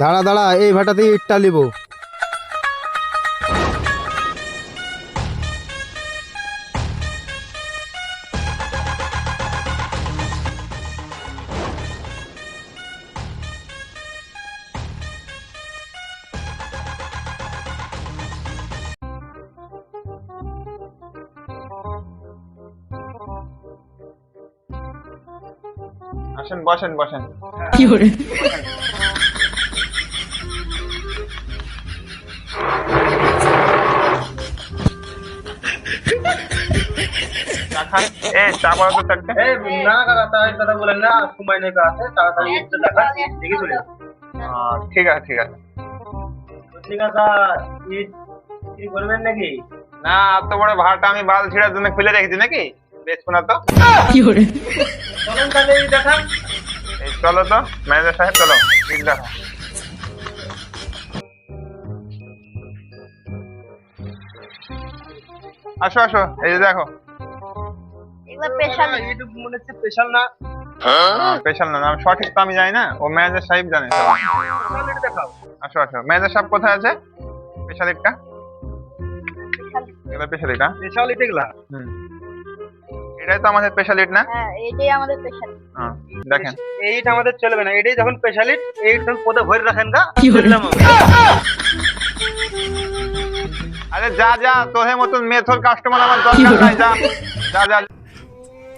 দাঁড়া দাঁড়া এই ভাটাতেই ইটটা নিব। আসেন বসেন বসেন। চা খান এ চা বলো তো না কাকা তাই কথা বলেন না সময় নেই আছে তাড়াতাড়ি ইটটা দেখা দেখে চলে যাও। আহ, ঠিক আছে ঠিক আছে। বলছি কাকা ইট কি করবেন নাকি? না এত বড় ভাড়াটা আমি বাল ছিঁড়ার জন্য খুলে রেখেছি নাকি? বেচবো না তো। চলেন তাহলে চলো তো ম্যানেজার সাহেব চলো ঠিক দেখো আসো আসো এই যে দেখো। স্পেশাল ইট মনে হচ্ছে স্পেশাল না। স্পেশাল না নাম সঠিক তো আমি জানি না। ও ম্যানেজার সাহেব জানে। সব। তাহলে ইট দেখাও। আসো আসো। ম্যানেজার সাহেব কোথায় আছে? স্পেশালিটটা এগুলো স্পেশালিট হ্যাঁ স্পেশাল ইট এগুলা? হুম। এটাই তো আমাদের স্পেশালিট না? হ্যাঁ এটাই আমাদের স্পেশাল হ্যাঁ, দেখেন। এই আমাদের চলবে না। এটাই যখন স্পেশাল ইট এই তখন পদে ভরে রাখেন গা। আরে যা যা তোহে মতন মেথর কাস্টমার আমার দরকার নাই যা। যা যা।